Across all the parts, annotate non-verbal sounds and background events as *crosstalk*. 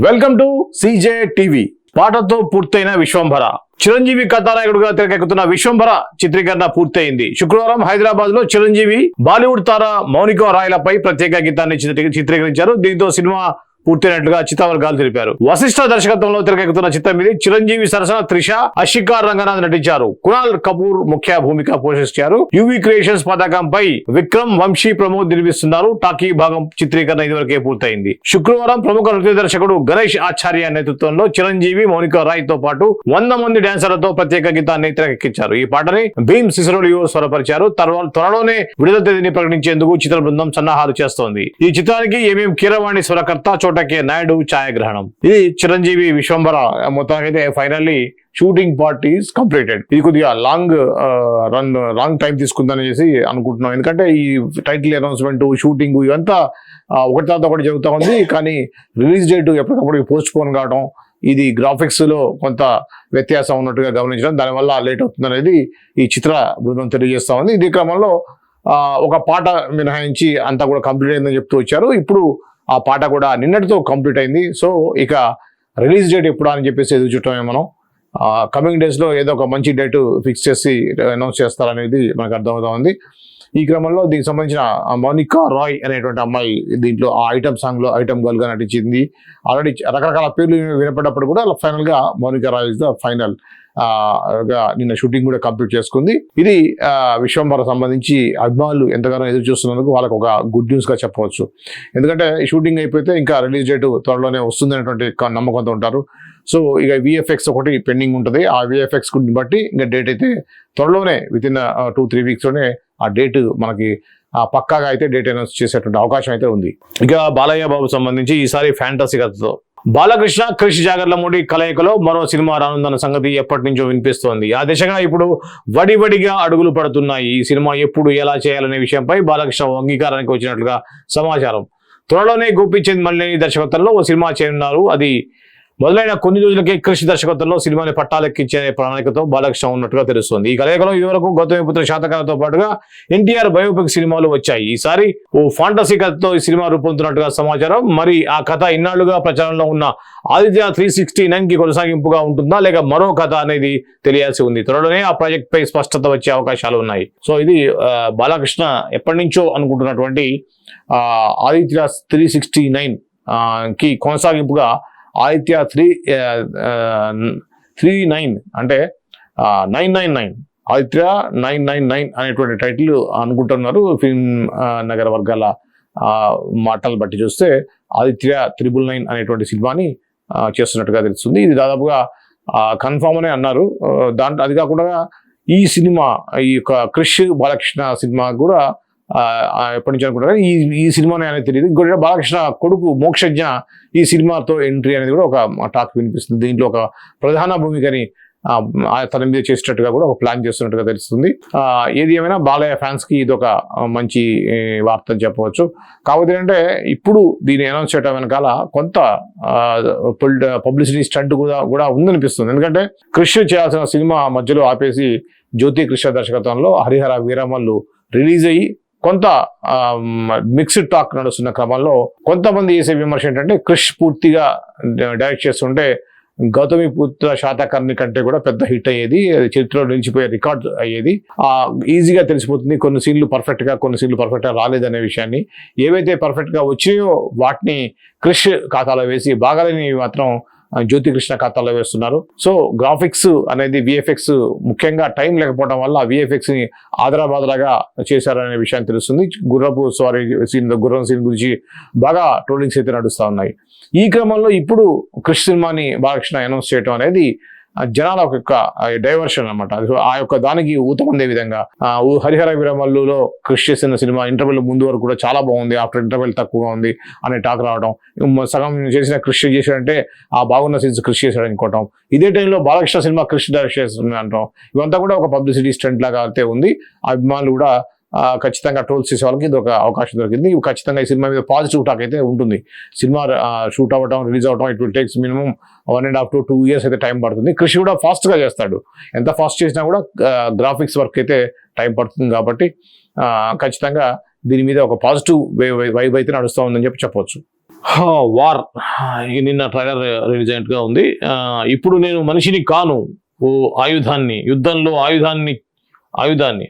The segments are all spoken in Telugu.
Welcome to CJ TV. పాటతో పూర్తయిన విశ్వంభర. చిరంజీవి కథానాయకుడుగా తెరకెక్కుతున్న విశ్వంభర చిత్రీకరణ పూర్తయింది. శుక్రవారం హైదరాబాద్లో చిరంజీవి బాలీవుడ్ తార మౌనిక రాయలపై ప్రత్యేక గీతాన్ని చిత్రీకరించారు. దీంతో సినిమా పూర్తయినట్లుగా చిత్రవర్గాలు తెలిపారు. వశిష్ఠ దర్శకత్వంలో తెరకెక్కుతున్న చిత్రం ఇది. చిరంజీవి సరసన త్రిష అషికా రంగనాథ్ నటించారు. కునాల్ కపూర్ ముఖ్య భూమిక పోషించారు. యువి క్రియేషన్స్ పథకంపై విక్రమ్ వంశీ ప్రమోద్ నిర్మిస్తున్నారు. టాకీ భాగం చిత్రీకరణ ఇదివరకే పూర్తయింది. శుక్రవారం ప్రముఖ నృత్య దర్శకుడు గణేష్ ఆచార్య నేతృత్వంలో చిరంజీవి మౌనిక రాయ్తో పాటు వంద మంది డాన్సర్లతో ప్రత్యేక గీతాన్ని తెరకెక్కించారు. ఈ పాటని భీమ్ సిసరోలియో స్వరపరిచారు. త్వరలోనే విడుదల తేదీని ప్రకటించేందుకు చిత్ర బృందం సన్నాహాలు చేస్తోంది. ఈ చిత్రానికి ఏమేం కీరవాణి స్వరకర్త తోటకే నాయుడు ఛాయాగ్రహణం. ఇది చిరంజీవి విశ్వంబర మొత్తానికైతే finally shooting part is completed ఇది కొద్దిగా లాంగ్ రన్ లాంగ్ టైం తీసుకుందని చేసి అనుకుంటున్నాం. ఎందుకంటే ఈ టైటిల్ అనౌన్స్మెంట్ షూటింగ్ ఇవంతా ఒకటి తర్వాత ఒకటి జరుగుతూ ఉంది. కానీ రిలీజ్ డేట్ ఎప్పటికప్పుడు పోస్ట్ పోన్ కావడం ఇది గ్రాఫిక్స్లో కొంత వ్యత్యాసం ఉన్నట్టుగా గమనించడం దానివల్ల లేట్ అవుతుంది అనేది ఈ చిత్ర బృందం తెలియజేస్తా ఉంది. ఇదే క్రమంలో ఒక పాట మినహాయించి అంతా కూడా కంప్లీట్ అయిందని చెప్తూ వచ్చారు. ఇప్పుడు ఆ పాట కూడా నిన్నటితో కంప్లీట్ అయింది. సో ఇక రిలీజ్ డేట్ ఎప్పుడు అని చెప్పేసి ఎదురు చూడటమే మనం. కమింగ్ డేస్లో ఏదో ఒక మంచి డేట్ ఫిక్స్ చేసి అనౌన్స్ చేస్తారనేది మనకు అర్థమవుతా ఉంది. ఈ క్రమంలో దీనికి సంబంధించిన మోనికా రాయ్ అనేటువంటి అమ్మాయి దీంట్లో ఆ ఐటమ్ సాంగ్లో ఐటమ్ గర్ల్గా నటించింది. ఆల్రెడీ రకరకాల పేర్లు వినపడ్డప్పుడు కూడా ఫైనల్గా రాయ్ ఇస్ ద ఫైనల్ నిన్న షూటింగ్ కూడా కంప్లీట్ చేసుకుంది. ఇది విశ్వంబర సంబంధించి అభిమానులు ఎంతగానో ఎదురు చూస్తున్నందుకు వాళ్ళకు ఒక గుడ్ న్యూస్గా చెప్పవచ్చు. ఎందుకంటే ఈ షూటింగ్ అయిపోతే ఇంకా రిలీజ్ డేట్ త్వరలోనే వస్తుంది అనేటువంటి నమ్మకంతో ఉంటారు. సో ఇక విఎఫ్ఎక్స్ ఒకటి పెండింగ్ ఉంటుంది. ఆ విఎఫ్ఎక్స్ బట్టి ఇంకా డేట్ అయితే త్వరలోనే విత్ ఇన్ టూ త్రీ వీక్స్లోనే ఆ డేట్ మనకి ఆ పక్కాగా అయితే డేట్ అనౌన్స్ చేసేటువంటి అవకాశం అయితే ఉంది. ఇక బాలయ్య బాబు సంబంధించి ఈసారి ఫ్యాంటసీ కథతో. బాలకృష్ణ క్రిష్ జాగర్లమూడి కలయికలో మరో సినిమా రానుందన్న సంగతి ఎప్పటి నుంచో వినిపిస్తోంది. ఆ దిశగా ఇప్పుడు వడివడిగా అడుగులు పడుతున్నాయి. ఈ సినిమా ఎప్పుడు ఎలా చేయాలనే విషయంపై బాలకృష్ణ అంగీకారానికి వచ్చినట్లుగా సమాచారం. త్వరలోనే గోపీచంద్ మల్లేని దర్శకత్వంలో ఓ సినిమా చేయనున్నారు. అది మొదలైన కొన్ని రోజులకే కృషి దర్శకత్వంలో సినిమాని పట్టాలెక్కించే ప్రణాళికతో బాలకృష్ణ ఉన్నట్టుగా తెలుస్తోంది. ఈ కలయికలో ఇదివరకు గౌతమిపుత్ర శాతకాలతో పాటుగా ఎన్టీఆర్ బయోపిక్ సినిమాలు వచ్చాయి. ఈసారి ఓ ఫాంటసీ కథతో ఈ సినిమా రూపొందుతున్నట్టుగా సమాచారం. మరి ఆ కథ ఇన్నాళ్ళుగా ప్రచారంలో ఉన్న ఆదిత్య త్రీ సిక్స్టీ నైన్కి కొనసాగింపుగా ఉంటుందా లేక మరో కథ అనేది తెలియాల్సి ఉంది. త్వరలోనే ఆ ప్రాజెక్ట్ పై స్పష్టత వచ్చే అవకాశాలు ఉన్నాయి. సో ఇది బాలకృష్ణ ఎప్పటి నుంచో అనుకుంటున్నటువంటి ఆదిత్య త్రీ సిక్స్టీ నైన్కి కొనసాగింపుగా ఆదిత్య త్రీ త్రీ నైన్ అంటే nine nine nine Aditya nine nine nine అనేటువంటి టైటిల్ అనుకుంటున్నారు ఫిల్మ్ నగర వర్గాల మాటలు బట్టి చూస్తే ఆదిత్య త్రిబుల్ నైన్ అనేటువంటి సినిమాని చేస్తున్నట్టుగా తెలుస్తుంది. ఇది దాదాపుగా కన్ఫామ్ అనే అన్నారు. దాంట్లో అది కాకుండా ఈ సినిమా ఈ యొక్క క్రిష్ బాలకృష్ణ సినిమా కూడా ఎప్పటి నుంచి అనుకుంటారు? ఈ ఈ సినిమానే అనేది తెలియదు. ఇంకోటి బాలకృష్ణ కొడుకు మోక్షజ్ఞ ఈ సినిమాతో ఎంట్రీ అనేది కూడా ఒక టాక్ వినిపిస్తుంది. దీంట్లో ఒక ప్రధాన భూమికని ఆ, తన మీద చేసేటట్టుగా కూడా ఒక ప్లాన్ చేస్తున్నట్టుగా తెలుస్తుంది. ఏది ఏమైనా బాలయ్య ఫ్యాన్స్కి ఇది ఒక మంచి వార్త అని చెప్పవచ్చు. కాకపోతే ఏంటంటే ఇప్పుడు దీన్ని అనౌన్స్ చేయడం వెనకాల కొంత పబ్లిసిటీ స్టంట్ కూడా కూడా ఉందనిపిస్తుంది. ఎందుకంటే కృషి చేయాల్సిన సినిమా మధ్యలో ఆపేసి జ్యోతి కృష్ణ దర్శకత్వంలో హరిహర వీరమల్లు రిలీజ్ అయ్యి కొంత మిక్స్డ్ టాక్ నడుస్తున్న క్రమంలో కొంతమంది చేసే విమర్శ ఏంటంటే క్రిష్ పూర్తిగా డైరెక్ట్ చేస్తుంటే గౌతమి పుత్ర శాతకర్ణి కంటే కూడా పెద్ద హిట్ అయ్యేది చరిత్రలో నిలిచిపోయే రికార్డ్ అయ్యేది. ఆ ఈజీగా తెలిసిపోతుంది కొన్ని సీన్లు పర్ఫెక్ట్గా కొన్ని సీన్లు పర్ఫెక్ట్గా రాలేదనే విషయాన్ని. ఏవైతే పర్ఫెక్ట్గా వచ్చాయో వచ్చినాయో వాటిని క్రిష్ ఖాతాలో వేసి బాగాలేని మాత్రం జ్యోతికృష్ణ ఖాతాలో వేస్తున్నారు. సో గ్రాఫిక్స్ అనేది విఎఫ్ఎక్స్ ముఖ్యంగా టైం లేకపోవడం వల్ల విఎఫ్ఎక్స్ని ఆదరాబాదరాగా చేశారనే విషయం తెలుస్తుంది. గుర్రపు సారీ సీన్ గుర్రం సీన్ గురించి బాగా ట్రోలింగ్స్ అయితే నడుస్తూ ఉన్నాయి. ఈ క్రమంలో ఇప్పుడు క్రిష్ సినిమాని బాలకృష్ణ అనౌన్స్ చేయడం అనేది జనాల యొక్క డైవర్షన్ అనమాట ఆ యొక్క దానికి ఊతమందే విధంగా హరిహర విరమల్లులో కృషి చేసిన సినిమా ఇంటర్వెల్ ముందు వరకు కూడా చాలా బాగుంది. ఆఫ్టర్ ఇంటర్వెల్ తక్కువగా ఉంది అనే టాక్ రావడం సగం చేసిన కృషి చేశాడంటే ఆ బాగున్న సీన్స్ కృషి చేశాడు అనుకోవటం. ఇదే టైంలో బాలకృష్ణ సినిమా కృషి డైరెక్ట్ చేస్తుంది అంటాం ఇవంతా కూడా ఒక పబ్లిసిటీ స్టంట్ లాగా అయితే ఉంది. అభిమానులు కూడా ఖచ్చితంగా ట్రోల్స్ చేసే వాళ్ళకి ఇది ఒక అవకాశం దొరికింది. ఖచ్చితంగా ఈ సినిమా మీద పాజిటివ్ టాక్ అయితే ఉంటుంది. సినిమా షూట్ అవ్వటం రిలీజ్ అవ్వటం it will takes minimum one and half to two years అయితే టైం పడుతుంది. కృషి కూడా ఫాస్ట్గా చేస్తాడు. ఎంత ఫాస్ట్ చేసినా కూడా గ్రాఫిక్స్ వర్క్ అయితే టైం పడుతుంది కాబట్టి ఖచ్చితంగా దీని మీద ఒక పాజిటివ్ వైబ్ అయితే నడుస్తూ ఉందని చెప్పి చెప్పవచ్చు. వార్. నిన్న ట్రైలర్ రిలీజ్ అయినట్టుగా ఉంది. ఇప్పుడు నేను మనిషిని కాను. ఓ ఆయుధాన్ని యుద్ధంలో ఆయుధాన్ని ఆయుధాన్ని.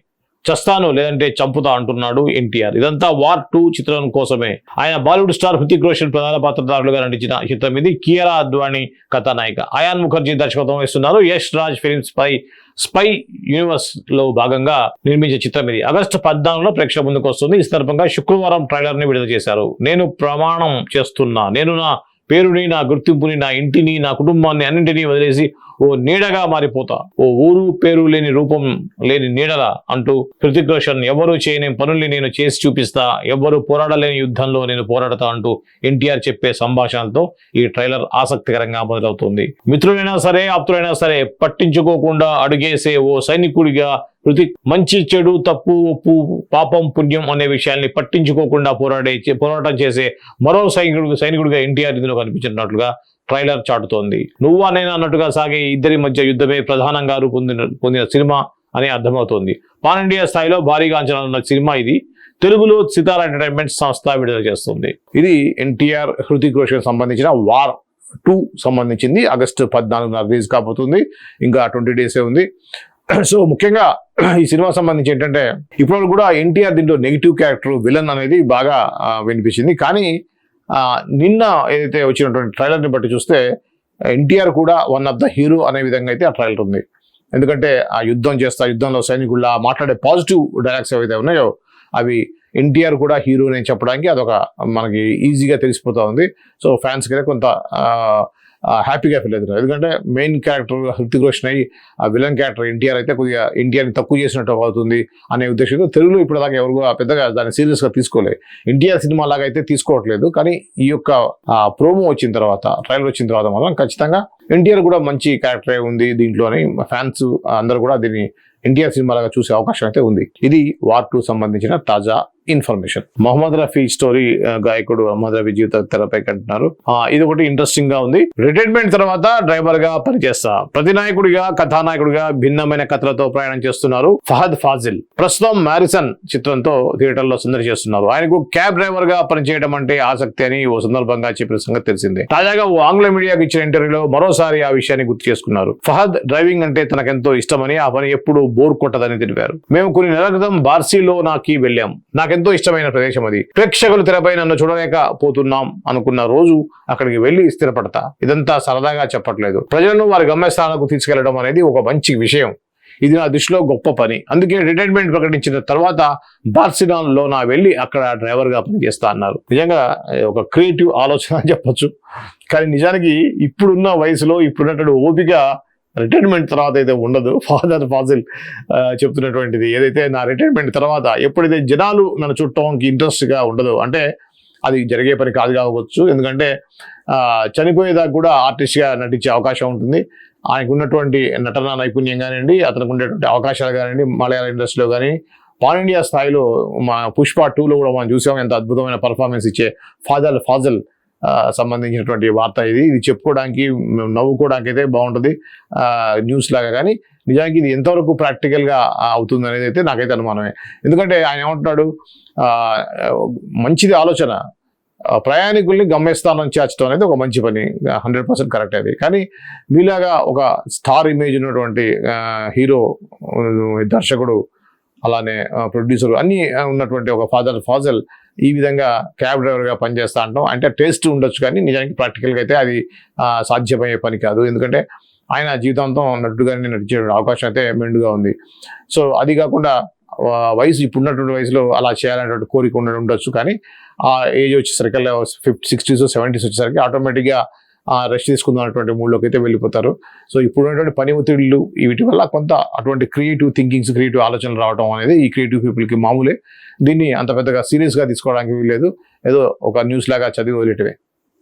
చస్తాను లేదంటే చంపుతా అంటున్నాడు ఎన్టీఆర్. ఇదంతా వార్ టూ చిత్రం కోసమే. ఆయన బాలీవుడ్ స్టార్ హృతిక్ రోషన్ ప్రధాన పాత్రధారులుగా నటించిన చిత్రం ఇది. కియరా అద్వాణి కథానాయిక. అయాన్ ముఖర్జీ దర్శకత్వం వహిస్తున్నారు. యష్ రాజ్ ఫిలిమ్స్ పై స్పై యూనివర్స్లో భాగంగా నిర్మించే చిత్రం ఇది. ఆగస్టు పద్నాలుగులో ప్రేక్షకుల ముందుకు వస్తుంది. ఈ సందర్భంగా శుక్రవారం ట్రైలర్ని విడుదల చేశారు. నేను ప్రమాణం చేస్తున్నా. నేను నా పేరుని నా గుర్తింపుని నా ఇంటిని నా కుటుంబాన్ని అన్నింటినీ వదిలేసి ఓ నీడగా మారిపోతా. ఓ ఊరు పేరు లేని రూపం లేని నీడలా అంటూ హృతిక్ రోషన్ ఎవరు చేయని పనుల్ని నేను చేసి చూపిస్తా ఎవరు పోరాడలేని యుద్ధంలో నేను పోరాడతా అంటూ ఎన్టీఆర్ చెప్పే సంభాషణతో ఈ ట్రైలర్ ఆసక్తికరంగా మొదలవుతుంది. మిత్రుడైనా సరే ఆప్తుడైనా సరే పట్టించుకోకుండా అడుగేసే ఓ సైనికుడిగా ప్రతి మంచి చెడు తప్పు ఒప్పు పాపం పుణ్యం అనే విషయాల్ని పట్టించుకోకుండా పోరాడే పోరాటం చేసే మరో సైనికుడు సైనికుడిగా ఎన్టీఆర్ ఇందులో కనిపించినట్లుగా ట్రైలర్ చాటుతోంది. నువ్వా నేను అన్నట్టుగా సాగే ఇద్దరి మధ్య యుద్ధమే ప్రధానంగా రూపొందిన పొందిన సినిమా అని అర్థమవుతోంది. పాన్ ఇండియా స్థాయిలో భారీగా అంచనా ఉన్న సినిమా ఇది. తెలుగులో సితారా ఎంటర్టైన్మెంట్ సంస్థ విడుదల చేస్తుంది. ఇది ఎన్టీఆర్ హృతిక్ రోషన్ సంబంధించిన వార్ టూ సంబంధించింది. ఆగస్టు పద్నాలుగున రిలీజ్ కాబోతుంది. ఇంకా ట్వంటీ డేసే ఉంది. *clears throat* సో ముఖ్యంగా *clears throat* ఈ సినిమా సంబంధించి ఏంటంటే ఇప్పుడు కూడా ఎన్టీఆర్ దీంట్లో నెగిటివ్ క్యారెక్టర్ విలన్ అనేది బాగా వినిపించింది. కానీ నిన్న ఏదైతే వచ్చినటువంటి ట్రైలర్ని బట్టి చూస్తే ఎన్టీఆర్ కూడా వన్ ఆఫ్ ద హీరో అనే విధంగా అయితే ఆ ట్రైలర్ ఉంది. ఎందుకంటే ఆ యుద్ధం చేస్తా యుద్ధంలో సైనికుల్లా మాట్లాడే పాజిటివ్ డైలాగ్స్ ఏవైతే ఉన్నాయో అవి ఎన్టీఆర్ కూడా హీరో అని చెప్పడానికి అదొక మనకి ఈజీగా తెలిసిపోతూ ఉంది. సో ఫ్యాన్స్ అయితే కొంత హ్యాపీగా ఫీల్ అవుతున్నారు. ఎందుకంటే మెయిన్ క్యారెక్టర్ హృతిక్ రోషన్ అయ్యి ఆ విలన్ క్యారెక్టర్ ఎన్టీఆర్ అయితే కొద్దిగా ఎన్టీఆర్ని తక్కువ చేసినట్టు అవుతుంది అనే ఉద్దేశంతో తెలుగులో ఇప్పుడు దాకా ఎవరు పెద్దగా దాన్ని సీరియస్గా తీసుకోలేదు. ఎన్టీఆర్ సినిమా లాగా అయితే తీసుకోవట్లేదు. కానీ ఈ యొక్క ప్రోమో వచ్చిన తర్వాత ట్రైలర్ వచ్చిన తర్వాత మాత్రం ఖచ్చితంగా ఎన్టీఆర్ కూడా మంచి క్యారెక్టరే ఉంది దీంట్లో అని ఫ్యాన్స్ అందరూ కూడా దీన్ని ఎన్టీఆర్ సినిమా లాగా చూసే అవకాశం అయితే ఉంది. ఇది వార్ టూ సంబంధించిన తాజా ఇన్ఫర్మేషన్. మొహమ్మద్ రఫీ స్టోరీ గాయకుడు మొహమ్మద్ రఫీ జీవిత తెరపై కంటున్నారు ఇది ఒకటి ఇంట్రెస్టింగ్గా ఉంది. రిటైర్మెంట్ తర్వాత డ్రైవర్గా పనిచేస్తా. ప్రతినాయకుడిగా కథానాయకుడిగా భిన్నమైన కథలతో ప్రయాణం చేస్తున్నారు ఫహద్ ఫాజిల్. ప్రస్తుతం మ్యారిసన్ చిత్రంతో థియేటర్లో సందడి చేస్తున్నారు. ఆయనకు క్యాబ్ డ్రైవర్గా పనిచేయడం అంటే ఆసక్తి అని ఓ సందర్భంగా చెప్పిన సంగతి తెలిసిందే. తాజాగా ఓ ఆంగ్ల మీడియాకు ఇచ్చిన ఇంటర్వ్యూలో మరోసారి ఆ విషయాన్ని గుర్తు చేసుకున్నారు. ఫహద్ డ్రైవింగ్ అంటే తనకెంతో ఇష్టమని ఆ పని ఎప్పుడు బోర్ కొట్టదని తెలిపారు. మేము కొన్ని నెలల క్రితం బార్సిలోనాకి వెళ్ళాం. నాకెంతో ఇష్టమైన ప్రదేశం అది. ప్రేక్షకులు తెరపై నన్ను చూడలేకపోతున్నాం అనుకున్న రోజు అక్కడికి వెళ్ళి స్థిరపడతా. ఇదంతా సరదాగా చెప్పట్లేదు. ప్రజలను వారి గమ్యస్థానాలకు తీసుకెళ్ళడం అనేది ఒక మంచి విషయం. ఇది నా దృష్టిలో గొప్ప పని. అందుకే రిటైర్మెంట్ ప్రకటించిన తర్వాత బార్సిలోనాలో నా వెళ్ళి అక్కడ డ్రైవర్గా పనిచేస్తా అన్నారు. నిజంగా ఒక క్రియేటివ్ ఆలోచన చెప్పచ్చు. కానీ నిజానికి ఇప్పుడున్న వయసులో ఇప్పుడున్నటువంటి ఓపిక రిటైర్మెంట్ తర్వాత అయితే ఉండదు. ఫాదర్ ఫాజిల్ చెప్తున్నటువంటిది. ఏదైతే నా రిటైర్మెంట్ తర్వాత ఎప్పుడైతే జనాలు నన్ను చుట్టంకి ఇంట్రెస్ట్గా ఉండదు అంటే అది జరిగే పని కాదు కావచ్చు. ఎందుకంటే చనిపోయేదాకా కూడా ఆర్టిస్ట్గా నటించే అవకాశం ఉంటుంది. ఆయనకు ఉన్నటువంటి నటన నైపుణ్యం కానివ్వండి అతనికి ఉండేటువంటి అవకాశాలు కానివ్వండి మలయాళ ఇండస్ట్రీలో కానీ పాన్ ఇండియా స్థాయిలో మా పుష్ప టూలో కూడా మనం చూసాం. ఎంత అద్భుతమైన పర్ఫార్మెన్స్ ఇచ్చే ఫాజల్ ఫాజల్ సంబంధించినటువంటి వార్త ఇది. ఇది చెప్పుకోవడానికి నవ్వుకోవడానికి అయితే బాగుంటుంది. న్యూస్ లాగా కానీ నిజానికి ఇది ఎంతవరకు ప్రాక్టికల్గా అవుతుంది అనేది అయితే నాకైతే అనుమానమే. ఎందుకంటే ఆయన ఏమంటున్నాడు? మంచిది ఆలోచన. ప్రయాణికుల్ని గమ్యస్థానం చేర్చడం అనేది ఒక మంచి పని. హండ్రెడ్ పర్సెంట్ కరెక్ట్ అది. కానీ మీలాగా ఒక స్టార్ ఇమేజ్ ఉన్నటువంటి హీరో దర్శకుడు అలానే ప్రొడ్యూసర్ అన్ని ఉన్నటువంటి ఒక ఫాదర్ ఫాజల్ ఈ విధంగా క్యాబ్ డ్రైవర్గా పనిచేస్తా అంటాం. అంటే టేస్ట్ ఉండొచ్చు కానీ నిజానికి ప్రాక్టికల్గా అయితే అది సాధ్యమయ్యే పని కాదు. ఎందుకంటే ఆయన జీవితాంతం నటుడుగానే నటించే అవకాశం అయితే మెండుగా ఉంది. సో అది కాకుండా వయసు వయసు ఇప్పుడున్నటువంటి వయసులో అలా చేయాలనేటువంటి కోరిక ఉండడం ఉండొచ్చు కానీ ఆ ఏజ్ వచ్చేసరికి ఫిఫ్టీ సిక్స్టీస్ సెవెంటీస్ వచ్చేసరికి ఆటోమేటిక్గా రెస్ట్ తీసుకుందాం అటువంటి మూడ్లోకి అయితే వెళ్ళిపోతారు. సో ఇప్పుడు ఉన్నటువంటి పని ఒత్తిళ్ళు వీటి వల్ల కొంత అటువంటి క్రియేటివ్ థింకింగ్స్ క్రియేటివ్ ఆలోచనలు రావడం అనేది ఈ క్రియేటివ్ పీపుల్కి మామూలే. దీన్ని అంత పెద్దగా సీరియస్గా తీసుకోవడానికి వీల్లేదు. ఏదో ఒక న్యూస్ లాగా చదివి వదిలేటవే